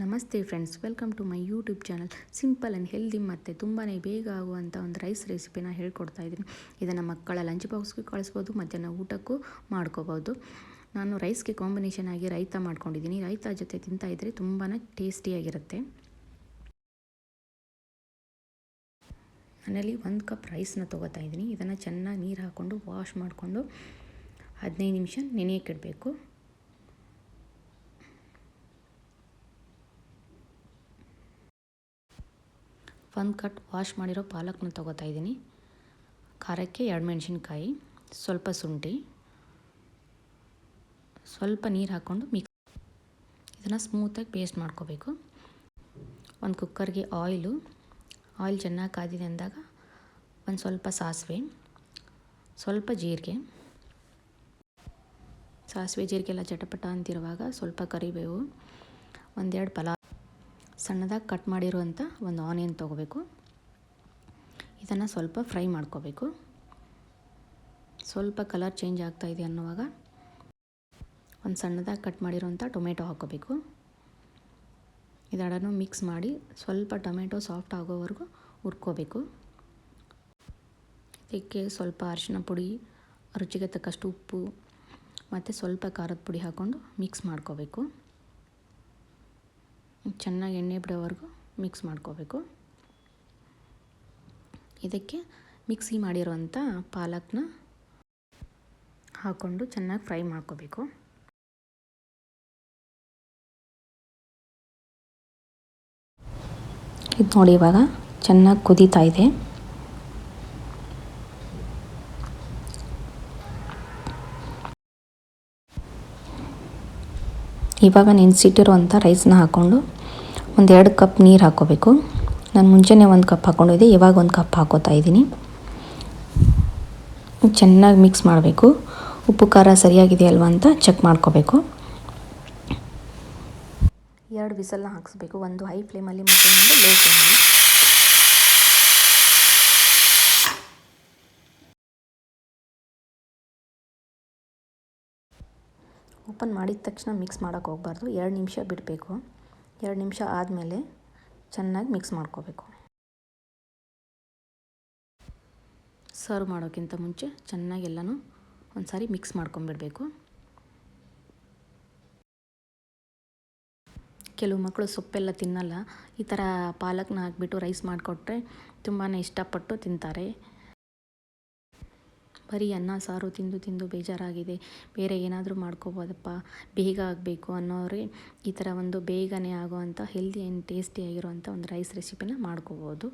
ನಮಸ್ತೆ friends, welcome to my YouTube channel. Simple and healthy ಮತ್ತು ತುಂಬಾ ಬೇಗ ಆಗುವಂಥ ಒಂದು ರೈಸ್ ರೆಸಿಪಿನ ಹೇಳ್ಕೊಡ್ತಾ ಇದ್ದೀನಿ. ಇದನ್ನು ಮಕ್ಕಳ ಲಂಚ್ ಬಾಕ್ಸ್ಗೆ ಕಳಿಸ್ಬೋದು, ಮಧ್ಯಾಹ್ನ ಊಟಕ್ಕೂ ಮಾಡ್ಕೋಬೋದು. ನಾನು ರೈಸ್ಗೆ ಕಾಂಬಿನೇಷನ್ ಆಗಿ ರೈತ ಮಾಡ್ಕೊಂಡಿದ್ದೀನಿ. ರೈತ ಜೊತೆ ತಿಂತಾ ಇದ್ದರೆ ತುಂಬಾ ಟೇಸ್ಟಿಯಾಗಿರುತ್ತೆ ಮನೇಲಿ ಒಂದು ಕಪ್ ರೈಸ್ನ ತೊಗೋತಾ ಇದ್ದೀನಿ. ಇದನ್ನು ಚೆನ್ನಾಗಿ ನೀರು ಹಾಕ್ಕೊಂಡು ವಾಶ್ ಮಾಡಿಕೊಂಡು ಹದಿನೈದು ನಿಮಿಷ ನೆನೆಯಕ್ಕಿಡಬೇಕು ಒಂದು ಕಟ್ ವಾಶ್ ಮಾಡಿರೋ ಪಾಲಕ್ನ ತೊಗೋತಾ ಇದ್ದೀನಿ. ಖಾರಕ್ಕೆ ಎರಡು ಮೆಣಸಿನ್ಕಾಯಿ, ಸ್ವಲ್ಪ ಶುಂಠಿ, ಸ್ವಲ್ಪ ನೀರು ಹಾಕ್ಕೊಂಡು ಮಿಕ್ಸ್ ಇದನ್ನು ಸ್ಮೂತಾಗಿ ಪೇಸ್ಟ್ ಮಾಡ್ಕೋಬೇಕು. ಒಂದು ಕುಕ್ಕರ್ಗೆ ಆಯಿಲು ಆಯಿಲ್ ಚೆನ್ನಾಗಿ ಕಾದಿದೆ ಅಂದಾಗ ಒಂದು ಸ್ವಲ್ಪ ಸಾಸಿವೆ, ಸ್ವಲ್ಪ ಜೀರಿಗೆ. ಸಾಸಿವೆ, ಜೀರಿಗೆ ಎಲ್ಲ ಚಟಪಟ ಅಂತಿರುವಾಗ ಸ್ವಲ್ಪ ಕರಿಬೇವು, ಒಂದೆರಡು ಪಲಾವ್ ಸಣ್ಣದಾಗಿ ಕಟ್ ಮಾಡಿರುವಂಥ ಒಂದು ಆನಿಯನ್ ತೊಗೋಬೇಕು. ಇದನ್ನು ಸ್ವಲ್ಪ ಫ್ರೈ ಮಾಡ್ಕೋಬೇಕು. ಸ್ವಲ್ಪ ಕಲರ್ ಚೇಂಜ್ ಆಗ್ತಾಯಿದೆ ಅನ್ನುವಾಗ ಒಂದು ಸಣ್ಣದಾಗಿ ಕಟ್ ಮಾಡಿರುವಂಥ ಟೊಮೆಟೊ ಹಾಕ್ಕೋಬೇಕು ಇದೆರಡನ್ನು ಮಿಕ್ಸ್ ಮಾಡಿ ಸ್ವಲ್ಪ ಟೊಮೆಟೊ ಸಾಫ್ಟ್ ಆಗೋವರೆಗೂ ಹುರ್ಕೋಬೇಕು. ಇದಕ್ಕೆ ಸ್ವಲ್ಪ ಅರಿಶಿನ ಪುಡಿ, ರುಚಿಗೆ ತಕ್ಕಷ್ಟು ಉಪ್ಪು, ಮತ್ತು ಸ್ವಲ್ಪ ಖಾರದ ಪುಡಿ ಹಾಕ್ಕೊಂಡು ಮಿಕ್ಸ್ ಮಾಡ್ಕೋಬೇಕು. ಚೆನ್ನಾಗಿ ಎಣ್ಣೆ ಬಿಡೋವರೆಗೂ ಮಿಕ್ಸ್ ಮಾಡ್ಕೋಬೇಕು. ಇದಕ್ಕೆ ಮಿಕ್ಸಿ ಮಾಡಿರೋವಂಥ ಪಾಲಕ್ನ ಹಾಕ್ಕೊಂಡು ಚೆನ್ನಾಗಿ ಫ್ರೈ ಮಾಡ್ಕೋಬೇಕು. ಇದು ನೋಡಿ ಇವಾಗ ಚೆನ್ನಾಗಿ ಕುದೀತಾ ಇದೆ. ಇವಾಗ ನೆನೆಸಿಟ್ಟಿರುವಂಥ ರೈಸ್ನ ಹಾಕ್ಕೊಂಡು ಒಂದೆರಡು ಕಪ್ ನೀರು ಹಾಕ್ಕೋಬೇಕು ನಾನು ಮುಂಚೆನೇ ಒಂದು ಕಪ್ ಹಾಕ್ಕೊಂಡಿದ್ದೆ ಇವಾಗ ಒಂದು ಕಪ್ ಹಾಕೋತಾ ಇದ್ದೀನಿ. ಚೆನ್ನಾಗಿ ಮಿಕ್ಸ್ ಮಾಡಬೇಕು. ಉಪ್ಪು, ಖಾರ ಸರಿಯಾಗಿದೆ ಅಲ್ವಾ ಅಂತ ಚೆಕ್ ಮಾಡ್ಕೋಬೇಕು. ಎರಡು ವಿಸಲ್ನ ಹಾಕಿಸ್ಬೇಕು. ಒಂದು ಹೈ ಫ್ಲೇಮಲ್ಲಿ ಮತ್ತು ಇನ್ನೊಂದು ಲೋ ಫ್ಲೇಮಲ್ಲಿ ಓಪನ್ ಮಾಡಿದ ತಕ್ಷಣ ಮಿಕ್ಸ್ ಮಾಡೋಕ್ಕೆ ಹೋಗಬಾರ್ದು. ಎರಡು ನಿಮಿಷ ಬಿಡಬೇಕು. ಎರಡು ನಿಮಿಷ ಆದಮೇಲೆ ಚೆನ್ನಾಗಿ ಮಿಕ್ಸ್ ಮಾಡ್ಕೋಬೇಕು. ಸರ್ವ್ ಮಾಡೋಕ್ಕಿಂತ ಮುಂಚೆ ಚೆನ್ನಾಗಿ ಎಲ್ಲನೂ ಒಂದು ಸಾರಿ ಮಿಕ್ಸ್ ಮಾಡ್ಕೊಂಬಿಡಬೇಕು. ಕೆಲವು ಮಕ್ಕಳು ಸೊಪ್ಪೆಲ್ಲ ತಿನ್ನಲ್ಲ. ಈ ಥರ ಪಾಲಕ್ನ ಹಾಕ್ಬಿಟ್ಟು ರೈಸ್ ಮಾಡಿಕೊಟ್ರೆ ತುಂಬಾ ಇಷ್ಟಪಟ್ಟು ತಿಂತಾರೆ. ಬರೀ ಅನ್ನ, ಸಾರು ತಿಂದು ತಿಂದು ಬೇಜಾರಾಗಿದೆ. ಬೇರೆ ಏನಾದರೂ ಮಾಡ್ಕೋಬೋದಪ್ಪ. ಬೇಗ ಆಗಬೇಕು ಅನ್ನೋರಿಗೆ ಈ ಥರ ಒಂದು ಬೇಗನೆ ಆಗುವಂಥ ಹೆಲ್ದಿ ಆ್ಯಂಡ್ ಟೇಸ್ಟಿಯಾಗಿರುವಂಥ ಒಂದು ರೈಸ್ ರೆಸಿಪಿನ ಮಾಡ್ಕೋಬೋದು.